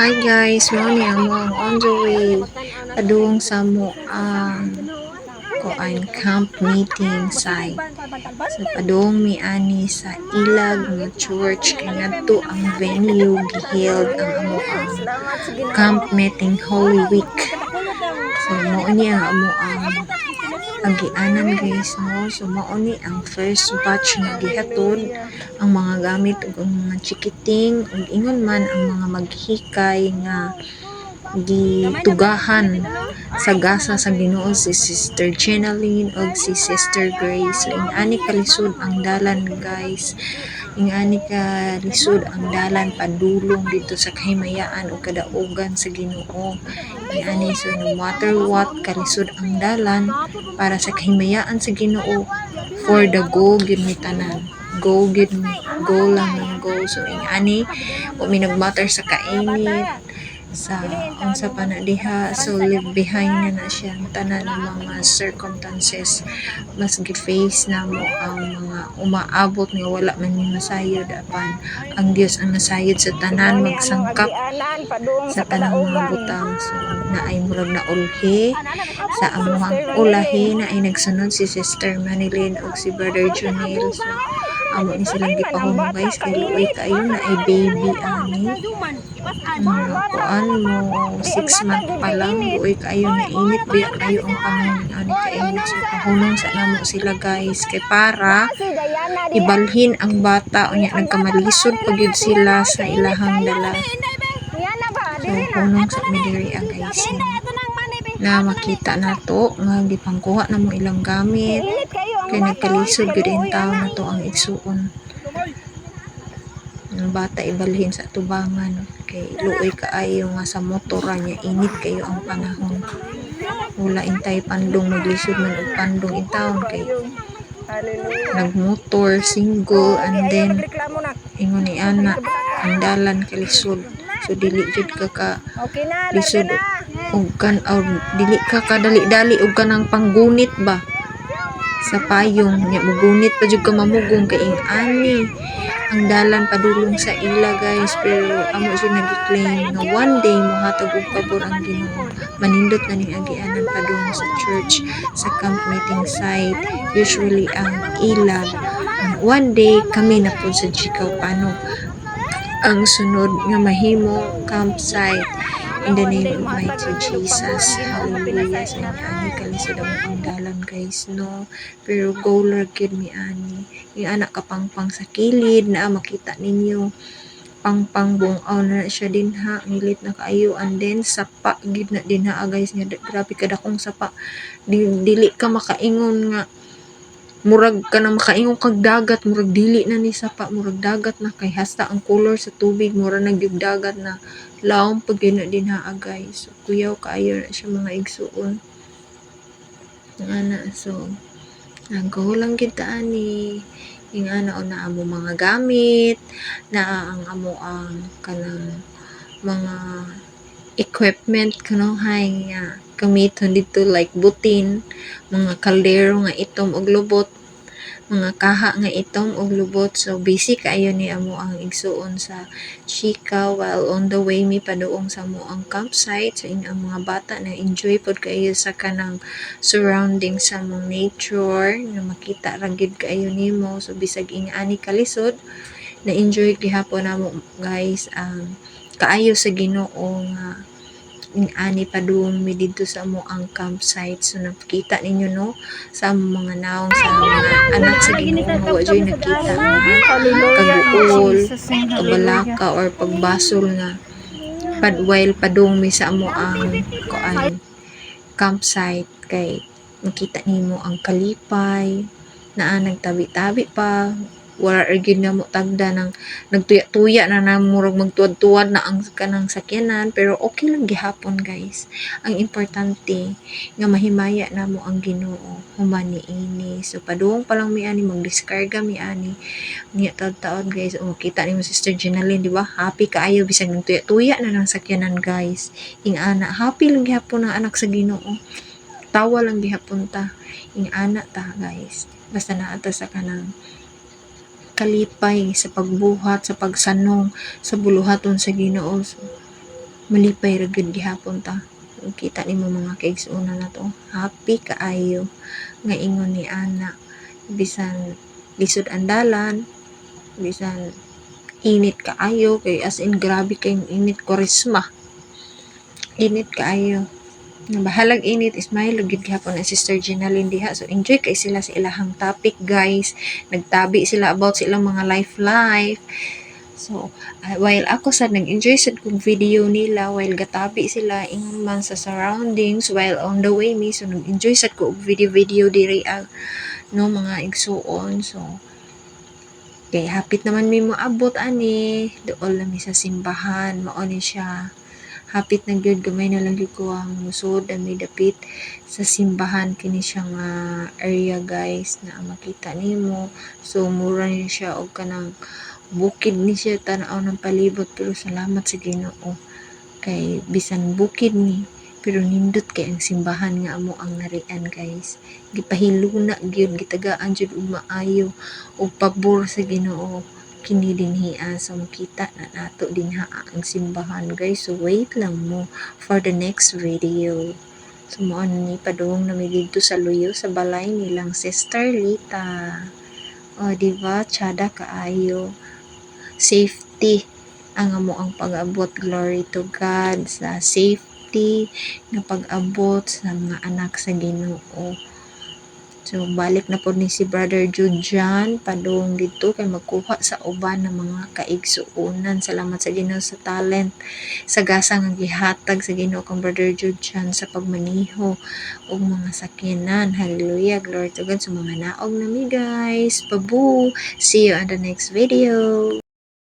Hi guys, mo ni amo ang on the way padung sa mo ang kuan camp meeting site. So padung mi ani sa Ilag nga church kay ngadto ang venue giheld ang amo ang camp meeting Holy Week. So mo ni ang amo ang agianan guys mo so mao ni ang first batch nga gihatod ang mga gamit ug ang mga chikiting. Ug ingon man ang mga maghikay nga gitugahan sa gasa sa Ginoo si Sister Jenaline ug si Sister Grace. So ingani kalisod ang dalan guys. Ingani ka lisod ang dalan padulong dito sa kahimayaan ug kadaugan sa Ginoo. Ingani so no matter what kalisod ang dalan para sa kahimayaan sa Ginoo. For the go gid mi tanan. Go gid go lang ng go. So ingani wa mi nagmatter sa kainit sa unsa pa na diha so leave behind na na siya ang tanan ng mga circumstances. Mas gi-face na mo ang mga umaabot nga wala man ni masayod apan ang Dios ang nasayod sa tanan magsangkap sa tanang mga butang. So naay murag na ulhi sa among ulahi na ay nagsunod si Sister Manilyn ug si Brother Junel. So amo ni silang gipahumong guys kay luoy kayo na ay baby ani. mga kuan mo 6 month pa lang. Luoy kayo na init biya kayo ang pangon ani kainit so pahunong sa namo sila guys. Kay para ibalhin ang bata. Unya nagkamalisod pagyud sila sa ilahang dala. so hunong sa midiri ang guys. Na makita nato nga gipangkuha na mo ilang gamit kay nagkalisod gud in taon na to ang igsuon ang bata ibalhin sa tubangan kay luoy kaayo nga sa motora niya init kayo ang panahon. Wala intay pandong naglisod man og pandong in taon kay nagmotor single and then ingon ni ana ang dalan kalisod so dili jud ka ka lisod. Og kan dili ka kadali-dali og kanang panggunit ba sa payong nya mugunit pa jud ka mamugong kay ing ani. Ang dalan padulong sa ila guys pero amo siya nag-claim nga one day mohatag og pabor ang Ginoo. Manindot na ning agianan padung sa church sa camp meeting site usually ang ila. One day kami na po sa Chikaw Pano. Ang sunod nga mahimo campsite in the name of mighty Jesus hallelujah. sa inyo ani kalisod ang ang dalan guys no? Pero goaler gid mi ani. Yung anak kapangpang sa kilid na makita ninyo. Pangpang buong na siya din ha? Ngilit na kaayo and then sapa gid na din ha guys nga grabe kadakong sapa. Di, dili ka makaingon nga murag ka na makaingon kag dagat murag dili na ni sapa murag dagat na kay hasta ang color sa tubig murag nagyug dagat na laom pag yun na din ha guys so kuyaw kaayo na siya mga igsuon. Ana so nagaw lang kita ani. Yung ana o na amo mga gamit na ang amo ang kanang mga equipment kuno hay nga gamiton dito like butin mga kaldero nga itom og lubot mga kaha nga itom og lubot. So basic ayo ni amo ang igsuon sa chika while on the way mi paduong sa mo ang campsite. So in ang mga bata na enjoy pod kayo sa kanang surrounding sa mong nature nga makita ra gid kaayo nimo. So bisag ing ani kalisod na enjoy gihapon namo guys ang kaayo sa Ginoo nga ing ani padung mi dito sa mo ang campsite. So nakita ninyo no sa mga naong sa mga anak sa Ginoo. Wa joy nakita. Kaguol kabalaka or pagbasol nga pad while padung mi sa amo ang kuan campsite. Kay makita nimo ang kalipay naa nagtabi-tabi pa wala gyud na mo tagda ng nagtuya-tuya na na murag magtuwad-tuwad na ang kanang sakyanan pero okay lang gihapon guys. Ang importante nga mahimaya na mo ang Ginoo. Human ini. So padung pa lang mi ani magdiskarga mi ani. Niya taon guys. O kita ni mo sister Jenaline di ba? Happy kaayo bisag nagtuya-tuya na ng sakyanan guys. Ing ana happy lang gihapon ang anak sa Ginoo. Tawa lang gihapon ta. Ing ana ta guys. Basta naa ta sa kanang kalipay sa pagbuhat sa pagsanong sa buluhaton sa Ginoo. Malipay ra gyud gihapon ta. Kita nimo mga kaigsuuna na to. Happy kaayo nga ingon ni ana bisan lisod ang dalan bisan init kaayo kay as in grabe kay init korisma init kaayo bahalag init ismail gyud gihapon ang sister Ginalyn diha. So enjoy kay sila sa ilahang topic guys. Nagtabi sila about sa ilang mga life life. So, ah, while ako sad nag-enjoy sad kong video nila while gatabi sila ingon man sa surroundings while on the way me so nag-enjoy sad ko og video-video diri ah, no mga igsuon. So kay hapit naman mi mo abot ani. Dool na mi sa simbahan mao ni siya hapit na gyud gamay na lang gyud ko ang musod ang may dapit sa simbahan kini siya nga area guys na makita nimo. So mura ni siya og kanang bukid ni siya tanaw ng palibot pero salamat sa Ginoo. Kay bisan bukid ni pero nindot kay ang simbahan nga amo ang narian guys. Gipahiluna gyud gitagaan jud og maayo og pabor sa Ginoo kini dinhi so makita na nato dinha ang simbahan guys. So wait lang mo for the next video. So mo ni padung na mi dito sa luyo sa balay nilang sister Lita. O diba tsada kaayo safety. Ang amo ang pag-abot. Glory to God sa safety nga pag-abot sa mga anak sa Ginoo So balik na po ni si Brother Jude dyan, padung dito kay magkuha sa uban ng mga kaigsuunan. Salamat sa Ginoo sa talent, sa gasang nga gihatag sa Ginoo kang Brother Jude dyan sa pagmaniho og mga sakyanan. Hallelujah, glory to God sa mga naog nami guys. Pabu, see you on the next video.